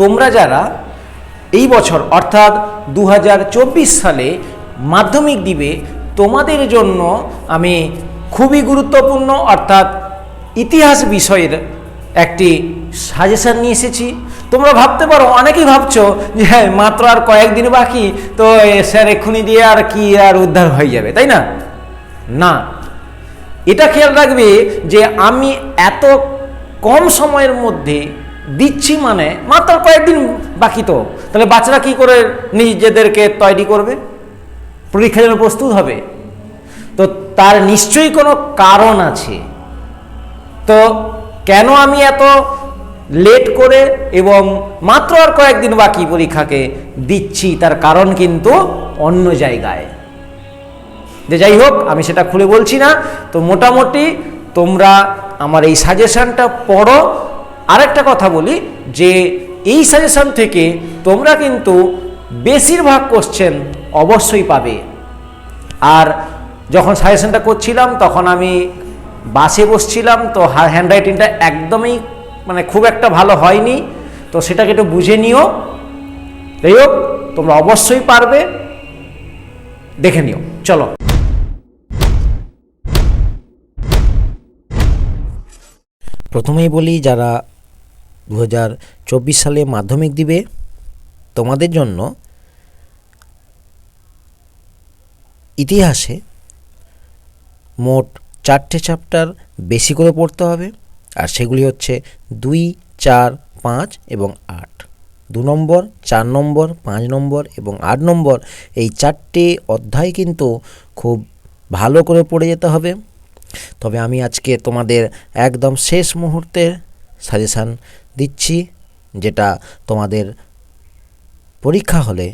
তোমরা যারা এই বছর, অর্থাৎ দু হাজার চব্বিশ সালে মাধ্যমিক দিবে, তোমাদের জন্য আমি খুবই গুরুত্বপূর্ণ, অর্থাৎ ইতিহাস বিষয়ের একটি সাজেশান নিয়ে এসেছি। তোমরা ভাবতে পারো, অনেকেই ভাবছ যে হ্যাঁ মাত্র আর কয়েকদিন বাকি, তো স্যার এক্ষুনি দিয়ে আর কি আর উদ্ধার হয়ে যাবে, তাই না? না। এটা খেয়াল রাখবে যে আমি এত কম সময়ের মধ্যে দিচ্ছি মানে মাত্র কয়েকদিন বাকি তো। তাহলে বাচ্চারা কি করে নিজেদেরকে তৈরি করবে? পরীক্ষার জন্য প্রস্তুত হবে? তো তার নিশ্চয়ই কোনো কারণ আছে। তো কেন আমি এত লেট করে এবং মাত্র আর কয়েকদিন বাকি পরীক্ষাকে দিচ্ছি, তার কারণ কিন্তু অন্য জায়গায়। যে যাই হোক, আমি সেটা খুলে বলছি না। তো মোটামুটি তোমরা আমার এই সাজেশনটা পড়ো। আরেকটা কথা বলি যে এই সাজেশন থেকে তোমরা কিন্তু বেশিরভাগ কোশ্চেন অবশ্যই পাবে। আর যখন সাজেশনটা করছিলাম, তখন আমি বাসে বসছিলাম, তো হ্যান্ডরাইটিংটা একদমই মানে খুব একটা ভালো হয়নি। তো সেটাকে একটু বুঝে নিও। যাই হোক, তোমরা অবশ্যই পারবে। দেখে নিও। চলো। প্রথমেই বলি, যারা দু চব্বিশ সালে মাধ্যমিক দিবে। তোমাদের জন্য ইতিহাসে মোট চারটে চ্যাপ্টার বেশি করে পড়তে হবে, আর সেগুলি হচ্ছে দুই, চার, পাঁচ এবং আট। দু নম্বর, চার নম্বর, পাঁচ নম্বর এবং আট নম্বর এই চারটে অধ্যায় কিন্তু খুব ভালো করে পড়ে যেতে হবে। তবে আমি আজকে তোমাদের একদম শেষ মুহূর্তে সাজেশান দিচ্ছি, যেটা তোমাদের পরীক্ষা হলে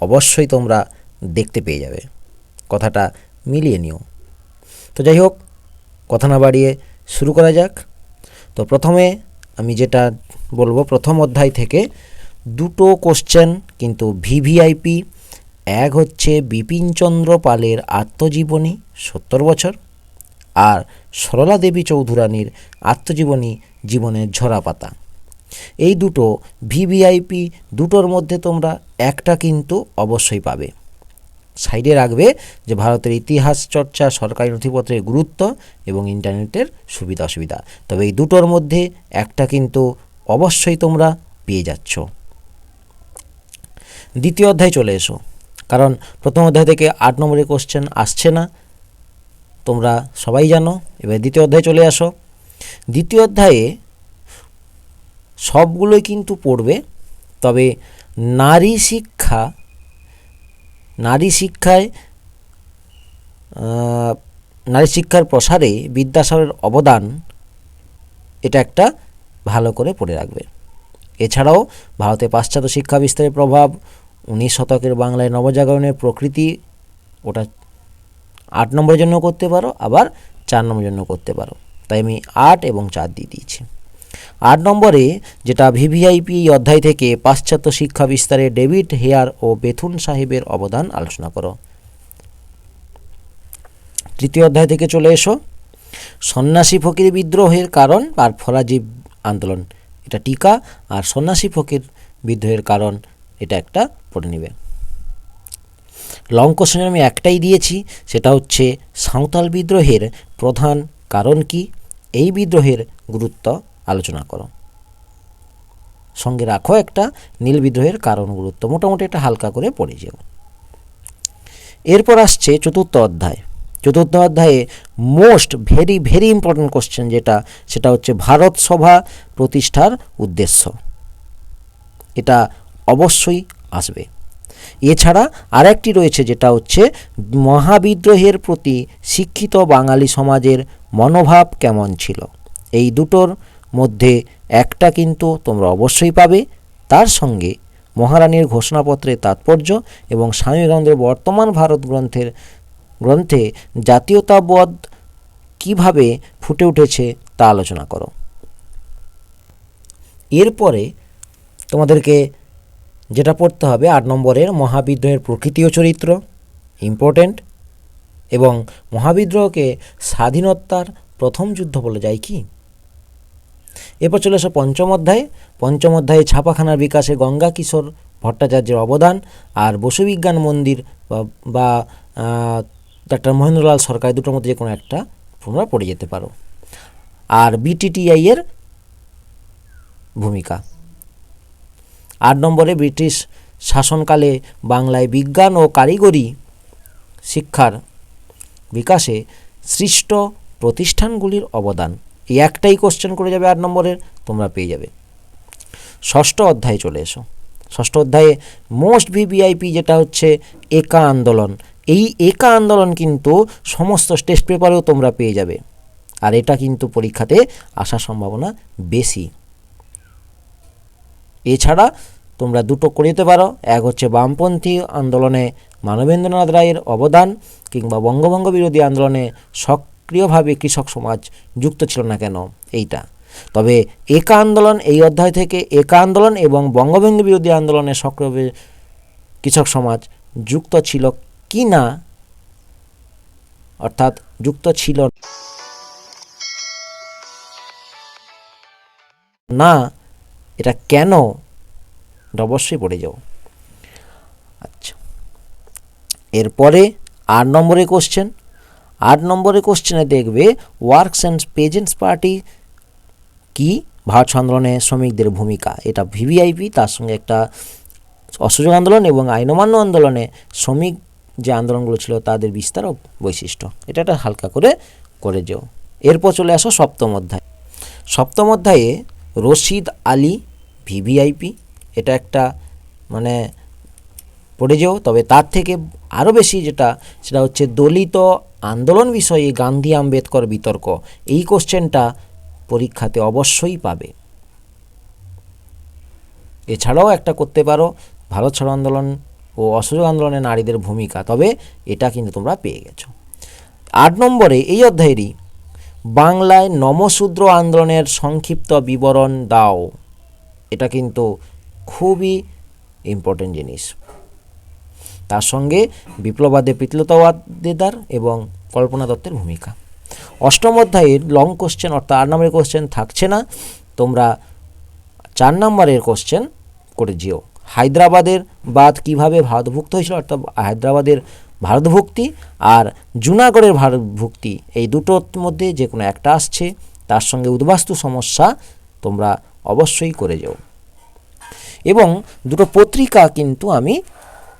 অবশ্যই তোমরা দেখতে পেয়ে যাবে। কথাটা মিলিয়ে নিও। তো যাই হোক, কথা না বাড়িয়ে শুরু করা যাক। তো প্রথমে আমি যেটা বলব, প্রথম অধ্যায় থেকে দুটো কোশ্চেন কিন্তু ভিভিআইপি এক হচ্ছে বিপিনচন্দ্র পালের আত্মজীবনী, সত্তর বছর, আর সরলা দেবী চৌধুরানীর আত্মজীবনী জীবনের ঝরা পাতা। এই দুটো ভিভিআইপি দুটোর মধ্যে তোমরা একটা কিন্তু অবশ্যই পাবে। সাইডে রাখবে যে ভারতের ইতিহাস চর্চা, সরকারি নথিপত্রের গুরুত্ব এবং ইন্টারনেটের সুবিধা অসুবিধা। তবে এই দুটোর মধ্যে একটা কিন্তু অবশ্যই তোমরা পেয়ে যাচ্ছ। দ্বিতীয় অধ্যায় চলে এসো। কারণ প্রথম অধ্যায় থেকে আট নম্বরের কোশ্চেন আসছে না। তোমরা সবাই জানো। এবার দ্বিতীয় অধ্যায়ে চলে আসো। দ্বিতীয় অধ্যায়ে, সবগুলোই কিন্তু পড়বে, তবে নারী শিক্ষা, নারী শিক্ষায় নারী শিক্ষার প্রসারে বিদ্যাসাগরের অবদান, এটা একটা ভালো করে পড়ে রাখবে। এছাড়াও ভারতে পাশ্চাত্য শিক্ষা বিস্তারের প্রভাব, উনিশ শতকের বাংলায় নবজাগরণের প্রকৃতি, ওটা আট নম্বরের জন্য করতে পারো, আবার চার নম্বরের জন্য করতে পারো। তাই আমি আট এবং চার দিয়ে দিয়েছি। আট নম্বরে যেটা ভিভিআইপি অধ্যায় থেকে পাশ্চাত্য শিক্ষা বিস্তারে ডেভিড হেয়ার ও বেথুন সাহেবের অবদান আলোচনা করো। তৃতীয় অধ্যায় থেকে চলে এসো। সন্ন্যাসী ফকির বিদ্রোহের কারণ আর ফরাজি আন্দোলন, এটা টিকা, আর সন্ন্যাসী ফকির বিদ্রোহের কারণ, এটা একটা পড়ে নেবে। লং কোশ্চেন আমি একটাই দিয়েছি, সেটা হচ্ছে সাঁওতাল বিদ্রোহের প্রধান কারণ কি? এই বিদ্রোহের গুরুত্ব আলোচনা করো। সঙ্গে রাখো একটা নীল বিদ্রোহের কারণ গুরুত্ব, মোটামুটি এটা হালকা করে পড়ে যেও। এরপর আসছে চতুর্থ অধ্যায়। চতুর্থ অধ্যায়ে most very very important question যেটা, সেটা হচ্ছে ভারত সভা প্রতিষ্ঠার উদ্দেশ্য। এটা অবশ্যই আসবে। এছাড়া আরেকটি রয়েছে যেটা হচ্ছে মহাবিদ্রোহের প্রতি শিক্ষিত বাঙালি সমাজের মনোভাব কেমন ছিল? এই দুটোর মধ্যে একটা কিন্তু তোমরা অবশ্যই পাবে। তার সঙ্গে মহারানীর ঘোষণাপত্রের তাৎপর্য এবং স্বামী বিবেকানন্দের বর্তমান ভারত গ্রন্থের গ্রন্থে জাতীয়তাবোধ কীভাবে ফুটে উঠেছে তা আলোচনা করো। এরপরে তোমাদেরকে যেটা পড়তে হবে আট নম্বরের মহাবিদ্রোহের প্রকৃতি ও চরিত্র ইম্পর্ট্যান্ট এবং মহাবিদ্রোহকে স্বাধীনতার প্রথম যুদ্ধ বলা যায় কি? এরপর চলে আসো পঞ্চম অধ্যায়। পঞ্চম অধ্যায়ে ছাপাখানার বিকাশে গঙ্গা কিশোর ভট্টাচার্যের অবদান আর বসুবিজ্ঞান মন্দির বা- বা ডাক্তার মহেন্দ্রলাল সরকার দুটোর মধ্যে যে কোনো একটা তোমরা পড়ে যেতে পারো। আর বিটিটিআই এর ভূমিকা। আট নম্বরে ব্রিটিশ শাসনকালে বাংলায় বিজ্ঞান ও কারিগরি শিক্ষার বিকাশে সৃষ্ট প্রতিষ্ঠানগুলির অবদান। এই একটাই কোশ্চেন করে যাবে আট নম্বরের তোমরা পেয়ে যাবে। ষষ্ঠ অধ্যায়ে চলে এসো। ষষ্ঠ অধ্যায়ে মোস্ট ভিভিআইপি যেটা হচ্ছে একা আন্দোলন। এই একা আন্দোলন কিন্তু সমস্ত টেস্ট পেপারেও তোমরা পেয়ে যাবে। আর এটা কিন্তু পরীক্ষাতে আসার সম্ভাবনা বেশি। এছাড়া তোমরা দুটো করে দিতে পারো। এক হচ্ছে বামপন্থী আন্দোলনে মানবেন্দ্রনাথ রায়ের অবদান কিংবা বঙ্গভঙ্গ বিরোধী আন্দোলনে সক্রিয়ভাবে কৃষক সমাজ যুক্ত ছিল না কেন? এইটা। তবে একা আন্দোলন, এই অধ্যায় থেকে একা আন্দোলন এবং বঙ্গভঙ্গ বিরোধী আন্দোলনে সক্রিয়ভাবে কৃষক সমাজ যুক্ত ছিল কি না অর্থাৎ যুক্ত ছিল না এটা কেন? এটা অবশ্যই পড়ে যাও। আচ্ছা। এরপরে আট নম্বরে কোশ্চেন আট নম্বরে কোশ্চেনে দেখবে ওয়ার্কস অ্যান্ড পেজেন্টস পার্টি কি? ভারত আন্দোলনে শ্রমিকদের ভূমিকা। এটা ভিভিআইপি তার সঙ্গে একটা অসহযোগ আন্দোলন এবং আইন অমান্য আন্দোলনে শ্রমিক যে আন্দোলনগুলো ছিল, তাদের বিস্তার ও বৈশিষ্ট্য। এটা একটা হালকা করে করে যেও। এরপর চলে আসো সপ্তম অধ্যায়। সপ্তম অধ্যায়ে রশিদ আলী ভিভিআইপি এটা একটা মানে পড়ে যেও, তবে তার থেকে আরও বেশি যেটা, সেটা হচ্ছে দলিত আন্দোলন বিষয়ে গান্ধী আম্বেদকর বিতর্ক। এই কোশ্চেনটা পরীক্ষাতে অবশ্যই পাবে। এছাড়াও একটা করতে পারো, ভারত ছাড়ো আন্দোলন ও অসহযোগ আন্দোলনে নারীদের ভূমিকা, তবে এটা কিন্তু তোমরা পেয়ে গেছো। আট নম্বরে এই অধ্যায়েরই বাংলায় নমশূদ্র আন্দোলনের সংক্ষিপ্ত বিবরণ দাও। এটা কিন্তু খুবই ইম্পর্টেন্ট জিনিস। তার সঙ্গে বিপ্লবাদে পিতলতাবাদেদার এবং কল্পনা দত্তের ভূমিকা। অষ্টম অধ্যায়ের লং কোশ্চেন অর্থাৎ আট নম্বরের কোশ্চেন থাকছে না। তোমরা চার নম্বরের কোশ্চেন করে যেও। হায়দ্রাবাদের বাদ কীভাবে ভারতভুক্ত হয়েছিল? অর্থাৎ হায়দ্রাবাদের ভারতভুক্তি আর জুনাগড়ের ভারতভুক্তি, এই দুটোর মধ্যে যে কোনো একটা আসছে, তার সঙ্গে উদ্বাস্তু সমস্যা তোমরা অবশ্যই করে যাও। এবং দুটো পত্রিকা কিন্তু আমি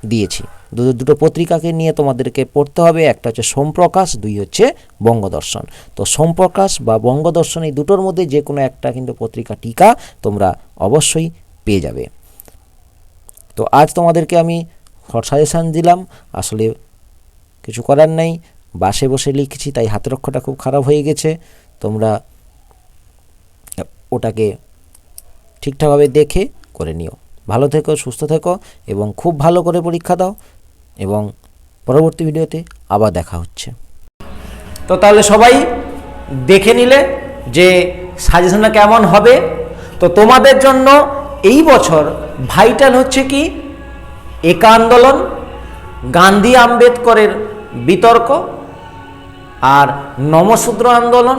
দিয়েছি। দুটো পত্রিকাকে নিয়ে তোমাদেরকে পড়তে হবে, একটা হচ্ছে সোমপ্রকাশ, দুই হচ্ছে বঙ্গদর্শন। তো সোমপ্রকাশ বা বঙ্গদর্শন এই দুটোর মধ্যে যে কোনো একটা কিন্তু পত্রিকা টিকা তোমরা অবশ্যই পেয়ে যাবে। তো আজ তোমাদেরকে আমি সাজেশান দিলাম। আসলে কিছু করার নেই। বাসে বসে লিখেছি, তাই হাতের অক্ষরটা খুব খারাপ হয়ে গেছে। তোমরা ওটাকে ঠিকঠাকভাবে দেখে করে নিও। ভালো থেকো, সুস্থ থেকো এবং খুব ভালো করে পরীক্ষা দাও এবং পরবর্তী ভিডিওতে আবার দেখা হচ্ছে। তো তাহলে সবাই দেখে নিলে যে সাজেশনটা কেমন হবে। তো তোমাদের জন্য এই বছর ভাইটাল হচ্ছে কি? একা আন্দোলন, গান্ধী আম্বেদকরের বিতর্ক আর নমশূদ্র আন্দোলন,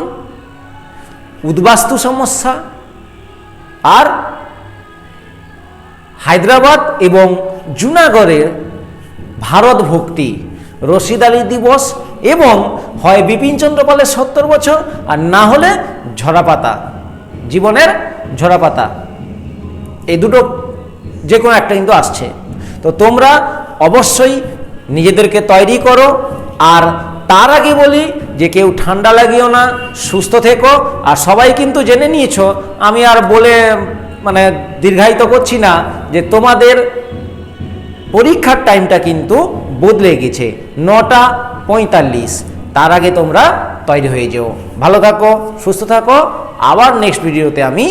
উদ্বাস্তু সমস্যা আর হায়দ্রাবাদ এবং জুনাগড়ের ভারত ভক্তি, রশিদ আলী দিবস এবং হয় বিপিনচন্দ্র পালের সত্তর বছর আর না হলে ঝরাপাতা, জীবনের ঝরাপাতা। এই দুটো যে কোনো একটা কিন্তু আসছে। তো তোমরা অবশ্যই নিজেদেরকে তৈরি করো। আর তার আগে বলি যে কেউ ঠান্ডা লাগিও না, সুস্থ থেকো। আর সবাই কিন্তু জেনে নিয়েছো, আমি আর বলে মানে দীর্ঘায়িত করছি না যে তোমাদের পরীক্ষার টাইমটা কিন্তু বদলে গেছে, নটা পঁয়তাল্লিশ। তার আগে তোমরা তৈরি হয়ে যেও। ভালো থাকো, সুস্থ থাকো। আবার নেক্সট ভিডিওতে আমি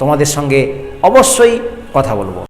তোমাদের সঙ্গে অবশ্যই কথা বলব।